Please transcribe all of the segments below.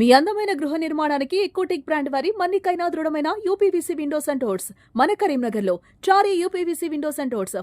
మీ అందమైన గృహ నిర్మాణానికి ఎకోటెక్ బ్రాండ్ వారి మన్నికైనా దృఢమైన యూపీవీసీ విండోస్ అండ్ డోర్స్ మన కరీంనగర్లో Chari UPVC windows and doors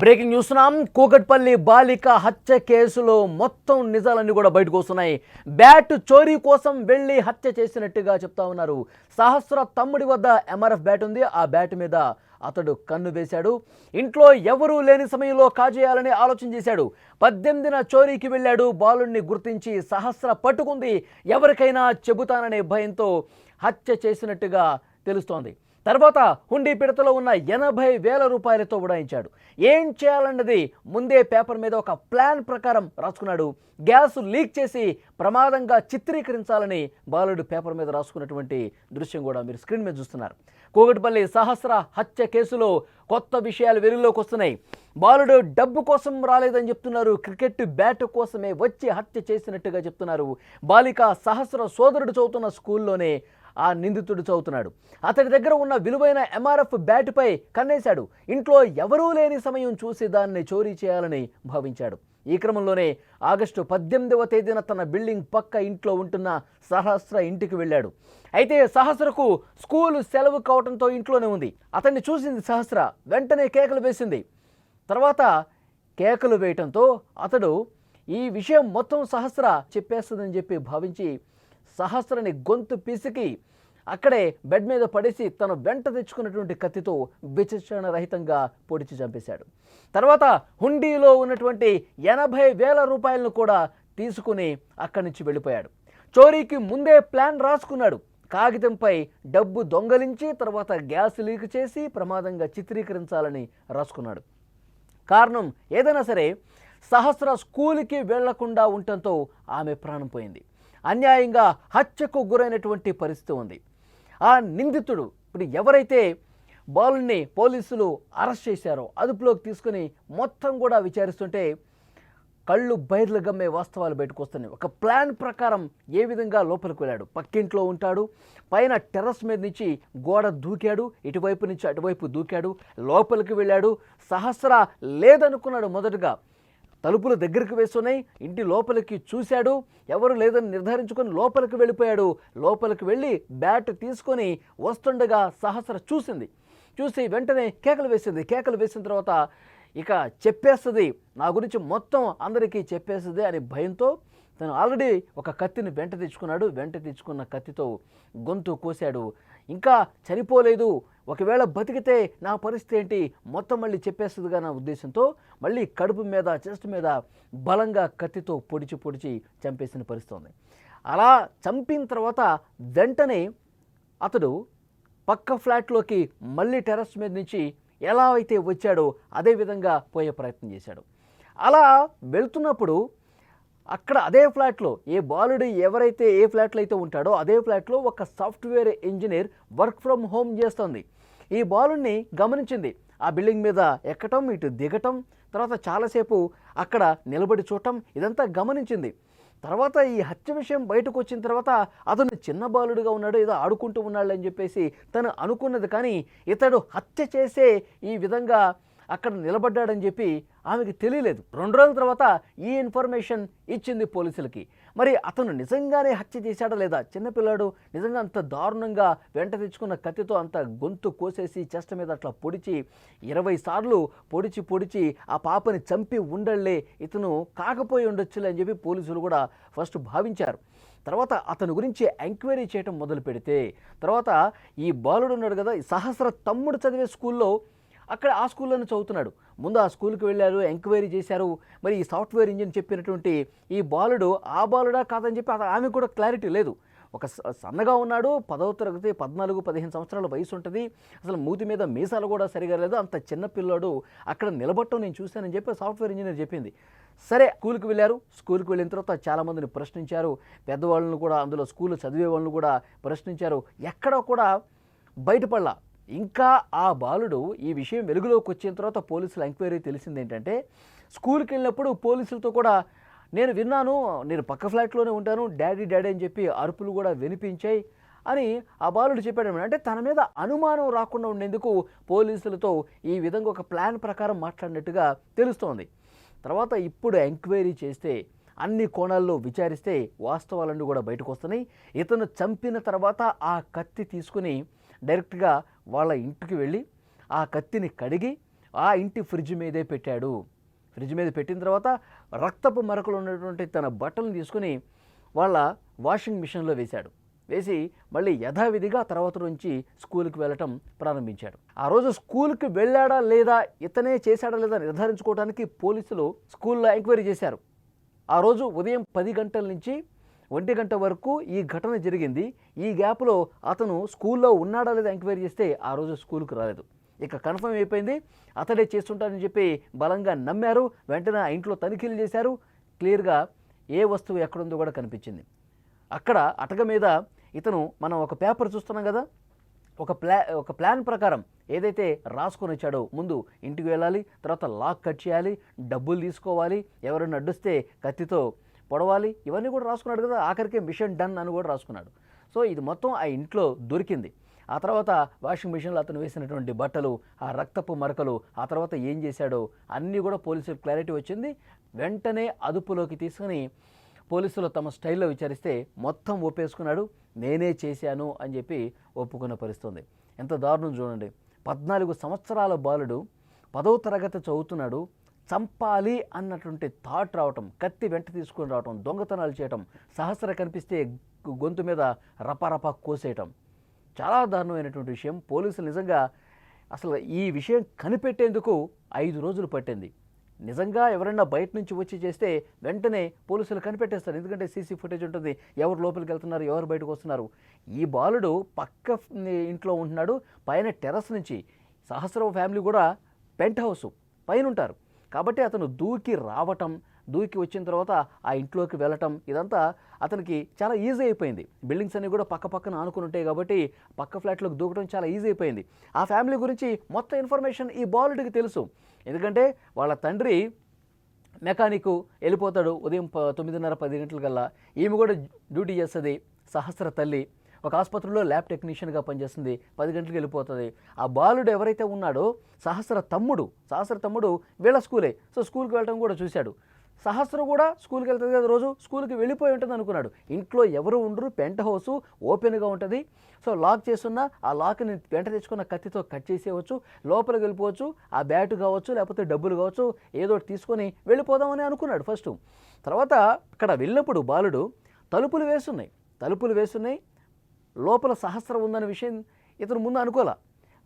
breaking చూస్తున్నాం కూకట్పల్లి బాలిక హత్య కేసులో మొత్తం నిజాలన్నీ కూడా బయటకు వస్తున్నాయి. బ్యాట్ చోరీ కోసం వెళ్ళి హత్య చేసినట్టుగా చెప్తా ఉన్నారు. సహస్ర తమ్ముడి వద్ద ఎంఆర్ఎఫ్ బ్యాట్ ఉంది. ఆ బ్యాట్ మీద అతడు కన్ను వేశాడు. ఇంట్లో ఎవరూ లేని సమయంలో కాజేయాలని ఆలోచన చేశాడు. పద్దెనిమిదిన చోరీకి వెళ్ళాడు. బాలుణ్ణి గుర్తించి సహస్ర పట్టుకుంది. ఎవరికైనా చెబుతాననే భయంతో హత్య చేసినట్టుగా తెలుస్తోంది. తర్వాత హుండీ పిడతలో ఉన్న ఎనభై వేల రూపాయలతో ఉడాయించాడు. ఏం చేయాలన్నది ముందే పేపర్ మీద ఒక ప్లాన్ ప్రకారం రాసుకున్నాడు. గ్యాస్ లీక్ చేసి ప్రమాదంగా చిత్రీకరించాలని బాలుడు పేపర్ మీద రాసుకున్నటువంటి దృశ్యం కూడా మీరు స్క్రీన్ మీద చూస్తున్నారు. కోగటిపల్లి సహస్ర హత్య కేసులో కొత్త విషయాలు వెలుగులోకి వస్తున్నాయి. బాలుడు డబ్బు కోసం రాలేదని చెప్తున్నారు. క్రికెట్ బ్యాట్ కోసమే వచ్చి హత్య చేసినట్టుగా చెప్తున్నారు. బాలిక సహస్ర సోదరుడు చదువుతున్న స్కూల్లోనే ఆ నిందితుడు చదువుతున్నాడు. అతడి దగ్గర ఉన్న విలువైన ఎంఆర్ఎఫ్ బ్యాట్పై కన్నేశాడు. ఇంట్లో ఎవరూ లేని సమయం చూసి దాన్ని చోరీ చేయాలని భావించాడు. ఈ క్రమంలోనే ఆగస్టు పద్దెనిమిదవ తేదీన తన బిల్డింగ్ పక్క ఇంట్లో ఉంటున్న సహస్ర ఇంటికి వెళ్ళాడు. అయితే సహస్రకు స్కూల్ సెలవు కావడంతో ఇంట్లోనే ఉంది. అతన్ని చూసింది సహస్ర. వెంటనే కేకలు వేసింది. తర్వాత కేకలు వేయటంతో అతడు ఈ విషయం మొత్తం సహస్ర చెప్పేస్తుందని చెప్పి భావించి సహస్రని గొంతు పిసికి అక్కడే బెడ్ మీద పడేసి తను వెంట తెచ్చుకున్నటువంటి కత్తితో విచక్షణ రహితంగా పొడిచి చంపేశాడు. తర్వాత హుండీలో ఉన్నటువంటి ఎనభై వేల రూపాయలను కూడా తీసుకుని అక్కడి నుంచి వెళ్ళిపోయాడు. చోరీకి ముందే ప్లాన్ రాసుకున్నాడు. కాగితంపై డబ్బు దొంగలించి తర్వాత గ్యాస్ లీక్ చేసి ప్రమాదంగా చిత్రీకరించాలని రాసుకున్నాడు. కారణం ఏదైనా సరే సహస్ర స్కూల్కి వెళ్ళకుండా ఉండటంతో ఆమె ప్రాణం పోయింది. అన్యాయంగా హత్యకు గురైనటువంటి పరిస్థితి ఉంది. ఆ నిందితుడు ఇప్పుడు ఎవరైతే బాలుని పోలీసులు అరెస్ట్ చేశారో అదుపులోకి తీసుకుని మొత్తం కూడా విచారిస్తుంటే కళ్ళు బయర్లు గమ్మే వాస్తవాలు బయటకు వస్తున్నాయి. ఒక ప్లాన్ ప్రకారం ఏ విధంగా లోపలికి వెళ్ళాడు? పక్కింట్లో ఉంటాడు పైన టెర్రస్ మీద నుంచి గోడ దూకాడు ఇటువైపు నుంచి అటువైపు దూకాడు లోపలికి వెళ్ళాడు సహస్ర లేదనుకున్నాడు మొదటగా. తలుపులు దగ్గరికి వేస్తున్నాయి. ఇంటి లోపలికి చూశాడు. ఎవరు లేదని నిర్ధారించుకొని లోపలికి వెళ్ళిపోయాడు. లోపలికి వెళ్ళి బ్యాట్ తీసుకొని వస్తుండగా సహస్ర చూసింది. చూసి వెంటనే కేకలు వేసింది. కేకలు వేసిన తర్వాత ఇక చెప్పేస్తుంది. నా గురించి మొత్తం అందరికీ చెప్పేస్తుంది అనే భయంతో తను ఆల్రెడీ ఒక కత్తిని వెంట తెచ్చుకున్నాడు వెంట తెచ్చుకున్న కత్తితో గొంతు కోశాడు ఇంకా చనిపోలేదు. ఒకవేళ బతికితే నా పరిస్థితి ఏంటి? మొత్తం మళ్ళీ చెప్పేస్తుందిగా నా ఉద్దేశంతో మళ్ళీ కడుపు మీద చెస్ట్ మీద బలంగా కత్తితో పొడిచి పొడిచి చంపేసిన పరిస్థితి ఉంది. అలా చంపిన తర్వాత వెంటనే అతడు పక్క ఫ్లాట్లోకి మళ్ళీ టెర్రస్ మీద నుంచి ఎలా అయితే వచ్చాడో అదే విధంగా పోయే ప్రయత్నం చేశాడు. అలా వెళ్తున్నప్పుడు అక్కడ అదే ఫ్లాట్లో ఏ బాలుడు ఎవరైతే ఏ ఫ్లాట్లో అయితే ఉంటాడో అదే ఫ్లాట్లో ఒక software engineer work from home చేస్తుంది. ఈ బాలుడిని గమనించింది. ఆ బిల్డింగ్ మీద ఎక్కటం ఇటు దిగటం తర్వాత చాలాసేపు అక్కడ నిలబడి చూడటం ఇదంతా గమనించింది. తర్వాత ఈ హత్య విషయం బయటకు వచ్చిన తర్వాత అతను చిన్న బాలుడుగా ఉన్నాడు ఏదో ఆడుకుంటూ ఉన్నాడు అని చెప్పేసి తను అనుకున్నది. కానీ ఇతడు హత్య చేసే ఈ విధంగా అక్కడ నిలబడ్డాడని చెప్పి ఆమెకి తెలియలేదు. రెండు రోజుల తర్వాత ఈ ఇన్ఫర్మేషన్ ఇచ్చింది పోలీసులకి. మరి అతను నిజంగానే హత్య చేశాడా లేదా? చిన్నపిల్లాడు నిజంగా అంత దారుణంగా వెంట తెచ్చుకున్న కత్తితో అంత గొంతు కోసేసి చెస్ట్ మీద అట్లా పొడిచి ఇరవై సార్లు పొడిచి పొడిచి ఆ పాపని చంపి ఉండళ్ళే ఇతను కాకపోయి ఉండొచ్చులే అని చెప్పి పోలీసులు కూడా ఫస్ట్ భావించారు. తర్వాత అతని గురించి ఎంక్వైరీ చేయడం మొదలు పెడితే తర్వాత ఈ బాలుడు ఉన్నాడు కదా ఈ సహస్ర తమ్ముడు చదివే స్కూల్లో అక్కడ ఆ స్కూల్లోనే చదువుతున్నాడు. ముందు ఆ స్కూల్కి వెళ్ళారు ఎంక్వైరీ చేశారు. మరి ఈ సాఫ్ట్వేర్ ఇంజిన్ చెప్పినటువంటి ఈ బాలుడు ఆ బాలుడా కాదని చెప్పి ఆమె కూడా క్లారిటీ లేదు. ఒక స- సన్నగా ఉన్నాడు పదవ తరగతి పద్నాలుగు పదిహేను సంవత్సరాల వయసు ఉంటుంది. అసలు మూతి మీద మీసాలు కూడా సరిగా లేదు. అంత చిన్న పిల్లోడు అక్కడ నిలబట్టం నేను చూశానని చెప్పి సాఫ్ట్వేర్ ఇంజనీర్ చెప్పింది. సరే స్కూల్కి వెళ్ళారు. స్కూల్కి వెళ్ళిన తర్వాత చాలామందిని ప్రశ్నించారు. పెద్దవాళ్ళను కూడా అందులో స్కూల్ చదివే వాళ్ళని కూడా ప్రశ్నించారు. ఎక్కడ కూడా బయటపడలా. ఇంకా ఆ బాలుడు ఈ విషయం వెలుగులోకి వచ్చిన తర్వాత పోలీసుల ఎంక్వైరీ తెలిసింది ఏంటంటే స్కూల్కి వెళ్ళినప్పుడు పోలీసులతో కూడా నేను విన్నాను నేను పక్క ఫ్లాట్లోనే ఉంటాను డాడీ డాడీ అని చెప్పి అరుపులు కూడా వినిపించాయి అని ఆ బాలుడు చెప్పాడు అంటే తన మీద అనుమానం రాకుండా ఉండేందుకు పోలీసులతో ఈ విధంగా ఒక ప్లాన్ ప్రకారం మాట్లాడినట్టుగా తెలుస్తోంది. తర్వాత ఇప్పుడు ఎంక్వైరీ చేస్తే అన్ని కోణాల్లో విచారిస్తే వాస్తవాలన్నీ కూడా బయటకు వస్తున్నాయి. ఇతను చంపిన తర్వాత ఆ కత్తి తీసుకుని డైరెక్ట్గా వాళ్ళ ఇంటికి వెళ్ళి ఆ కత్తిని కడిగి ఆ ఇంటి ఫ్రిడ్జ్ మీదే పెట్టాడు. ఫ్రిడ్జ్ మీద పెట్టిన తర్వాత రక్తపు మరకలు ఉన్నటువంటి తన బట్టలను తీసుకుని వాళ్ళ వాషింగ్ మిషన్లో వేశాడు. వేసి మళ్ళీ యథావిధిగా తర్వాత నుంచి స్కూల్కి వెళ్ళటం ప్రారంభించాడు. ఆ రోజు స్కూల్కి వెళ్ళాడా లేదా ఇతనే చేశాడా లేదా నిర్ధారించుకోవడానికి పోలీసులు స్కూల్లో ఎంక్వైరీ చేశారు. ఆ రోజు ఉదయం పది గంటల నుంచి ఒంటి గంట వరకు ఈ ఘటన జరిగింది. ఈ గ్యాప్లో అతను స్కూల్లో ఉన్నాడా లేదా ఎంక్వైరీ చేస్తే ఆ రోజు స్కూల్కి రాలేదు. ఇక కన్ఫర్మ్ అయిపోయింది. అతడే చేస్తుంటాడని చెప్పి బలంగా నమ్మారు. వెంటనే ఆ ఇంట్లో తనిఖీలు చేశారు. క్లియర్గా ఏ వస్తువు ఎక్కడుందో కూడా కనిపించింది. అక్కడ అటక మీద ఇతను మనం ఒక పేపర్ చూస్తున్నాం కదా ఒక ప్లా ఒక ప్లాన్ ప్రకారం ఏదైతే రాసుకొని వచ్చాడో ముందు ఇంటికి వెళ్ళాలి తర్వాత లాక్ కట్ చేయాలి డబ్బులు తీసుకోవాలి ఎవరైనా అడ్డుస్తే కత్తితో పొడవాలి ఇవన్నీ కూడా రాసుకున్నాడు కదా ఆఖరికి మిషన్ డన్ అని కూడా రాసుకున్నాడు. సో ఇది మొత్తం ఆ ఇంట్లో దొరికింది. ఆ తర్వాత వాషింగ్ మిషన్లో అతను వేసినటువంటి బట్టలు ఆ రక్తపు మరకలు ఆ తర్వాత ఏం చేశాడో అన్నీ కూడా పోలీసులకు క్లారిటీ వచ్చింది. వెంటనే అదుపులోకి తీసుకుని పోలీసులు తమ స్టైల్లో విచారిస్తే మొత్తం ఒప్పేసుకున్నాడు. నేనే చేశాను అని చెప్పి ఒప్పుకున్న పరిస్థితుంది. ఎంత దారుణం చూడండి. పద్నాలుగు సంవత్సరాల బాలుడు పదవ తరగతి చదువుతున్నాడు. చంపాలి అన్నటువంటి థాట్ రావటం కత్తి వెంట తీసుకొని రావటం దొంగతనాలు చేయటం సహస్ర కనిపిస్తే గొంతు మీద రపరప కోసేయటం. చాలా దారుణమైనటువంటి విషయం. పోలీసులు నిజంగా అసలు ఈ విషయం కనిపెట్టేందుకు ఐదు రోజులు పట్టింది. నిజంగా ఎవరైనా బయట నుంచి వచ్చి చేస్తే వెంటనే పోలీసులు కనిపెట్టేస్తారు. ఎందుకంటే సీసీ ఫుటేజ్ ఉంటుంది. ఎవరు లోపలికి వెళ్తున్నారు? ఎవరు బయటకు వస్తున్నారు? ఈ బాలుడు పక్క ఇంట్లో ఉంటున్నాడు. పైన టెర్రస్ నుంచి సహస్రవ ఫ్యామిలీ కూడా పెంట్ హౌస్ పైన ఉంటారు కాబట్టి అతను దూకి రావటం దూకి వచ్చిన తర్వాత ఆ ఇంట్లోకి వెళ్ళటం ఇదంతా అతనికి చాలా ఈజీ అయిపోయింది. బిల్డింగ్స్ అన్నీ కూడా పక్క పక్కన ఆనుకుని ఉంటాయి కాబట్టి పక్క ఫ్లాట్లోకి దూకడం చాలా ఈజీ అయిపోయింది. ఆ ఫ్యామిలీ గురించి మొత్తం ఇన్ఫర్మేషన్ ఈ బాలుడికి తెలుసు. ఎందుకంటే వాళ్ళ తండ్రి మెకానిక్ వెళ్ళిపోతాడు ఉదయం ప- తొమ్మిదిన్నర పది గంటలకల్లా. ఈమె కూడా డ్యూటీ చేస్తుంది సహస్ర తల్లి. ఒక ఆసుపత్రిలో ల్యాబ్ టెక్నీషియన్గా పనిచేస్తుంది. పది గంటలకు వెళ్ళిపోతుంది. ఆ బాలుడు ఎవరైతే ఉన్నాడో సహస్ర తమ్ముడు సహస్ర తమ్ముడు వీళ్ళ స్కూలే. సో స్కూల్కి వెళ్ళడం కూడా చూశాడు. సహస్రం కూడా స్కూల్కి వెళ్తుంది కదా రోజు స్కూల్కి వెళ్ళిపోయి ఉంటుంది అనుకున్నాడు. ఇంట్లో ఎవరు ఉండరు పెంట హౌస్ ఓపెన్గా ఉంటుంది. సో లాక్ చేస్తున్న ఆ లాక్ని వెంట తెచ్చుకున్న కత్తితో కట్ చేసేయవచ్చు. లోపలికి వెళ్ళిపోవచ్చు ఆ బ్యాట్ కావచ్చు లేకపోతే డబ్బులు కావచ్చు ఏదో ఒకటి తీసుకొని వెళ్ళిపోదామని అనుకున్నాడు ఫస్ట్. తర్వాత అక్కడ వెళ్ళినప్పుడు బాలుడు తలుపులు వేస్తున్నాయి తలుపులు వేస్తున్నాయి లోపల సహస్రం ఉందనే విషయం ఇతను ముందు అనుకోలే.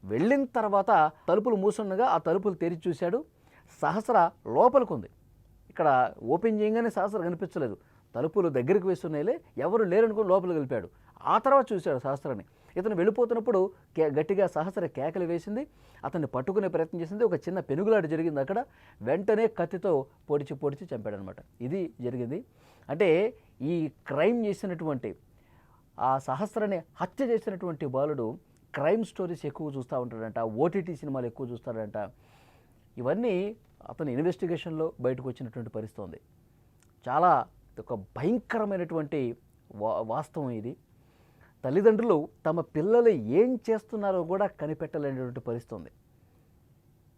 వెళ్ళిన తర్వాత తలుపులు మూసుండగా ఆ తలుపులు తెరిచి చూశాడు. సహస్ర లోపలికి ఉంది ఇక్కడ ఓపెన్ చేయగానే సహస్ర కనిపించలేదు. తలుపులు దగ్గరికి వేస్తున్నాయిలే ఎవరు లేరనుకుని లోపలికి వెళ్ళిపోయాడు. ఆ తర్వాత చూశాడు సహస్రాన్ని ఇతను వెళ్ళిపోతున్నప్పుడు కే గట్టిగా సహస్ర కేకలు వేసింది. అతన్ని పట్టుకునే ప్రయత్నం చేసింది. ఒక చిన్న పెనుగులాట జరిగింది అక్కడ. వెంటనే కత్తితో పొడిచి పొడిచి చంపాడనమాట. ఇది జరిగింది. అంటే ఈ క్రైమ్ చేసినటువంటి ఆ సహస్రని హత్య చేసినటువంటి బాలుడు క్రైమ్ స్టోరీస్ ఎక్కువ చూస్తూ ఉంటాడంట ఓటీటీ సినిమాలు ఎక్కువ చూస్తాడంట. ఇవన్నీ అతని ఇన్వెస్టిగేషన్లో బయటకు వచ్చినటువంటి పరిస్థితి ఉంది. చాలా ఒక భయంకరమైనటువంటి వా వాస్తవం ఇది. తల్లిదండ్రులు తమ పిల్లలు ఏం చేస్తున్నారో కూడా కనిపెట్టలేనటువంటి పరిస్థితి ఉంది.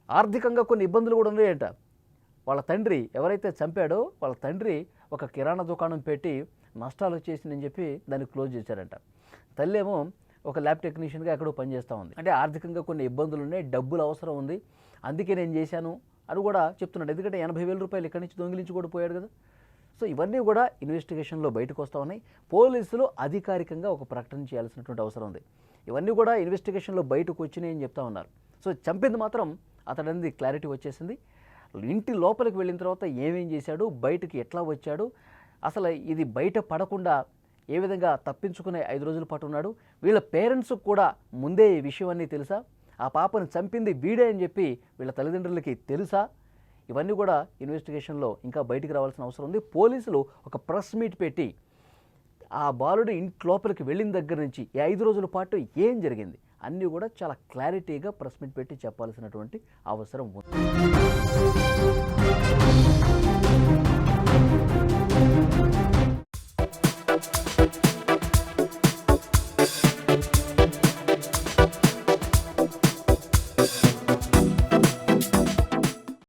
ఆర్థికంగా కొన్ని ఇబ్బందులు కూడా ఉన్నాయంట. వాళ్ళ తండ్రి ఎవరైతే చంపాడో వాళ్ళ తండ్రి ఒక కిరాణా దుకాణం పెట్టి నష్టాలు వచ్చేసిందని చెప్పి దాన్ని క్లోజ్ చేశారంట. తల్లి ఏమో ఒక ల్యాబ్ టెక్నీషియన్గా ఎక్కడో పనిచేస్తూ ఉంది. అంటే ఆర్థికంగా కొన్ని ఇబ్బందులు ఉన్నాయి డబ్బులు అవసరం ఉంది. అందుకే నేను చేశాను అని కూడా చెప్తున్నాడు. ఎందుకంటే ఎనభై వేల రూపాయలు ఇక్కడి నుంచి దొంగిలించి కూడా పోయాడు కదా. సో ఇవన్నీ కూడా ఇన్వెస్టిగేషన్లో బయటకు వస్తూ ఉన్నాయి. పోలీసులు అధికారికంగా ఒక ప్రకటన చేయాల్సినటువంటి అవసరం ఉంది. ఇవన్నీ కూడా ఇన్వెస్టిగేషన్లో బయటకు వచ్చినాయి అని చెప్తా ఉన్నారు. సో చంపింది మాత్రం అతడనేది క్లారిటీ వచ్చేసింది. ఇంటి లోపలికి వెళ్ళిన తర్వాత ఏమేం చేశాడు? బయటకు ఎట్లా వచ్చాడు? అసలు ఇది బయట పడకుండా ఏ విధంగా తప్పించుకునే ఐదు రోజుల పాటు ఉన్నాడు. వీళ్ళ పేరెంట్స్ కూడా ముందే ఈ విషయం అన్నీ తెలుసా? ఆ పాపను చంపింది వీడే అని చెప్పి వీళ్ళ తల్లిదండ్రులకి తెలుసా? ఇవన్నీ కూడా ఇన్వెస్టిగేషన్లో ఇంకా బయటికి రావాల్సిన అవసరం ఉంది. పోలీసులు ఒక ప్రెస్ మీట్ పెట్టి ఆ బాలుడు ఇంటి లోపలికి వెళ్ళిన దగ్గర నుంచి ఈ ఐదు రోజుల పాటు ఏం జరిగింది? అన్నీ కూడా చాలా క్లారిటీగా ప్రెస్ మీట్ పెట్టి చెప్పాల్సినటువంటి అవసరం ఉంది.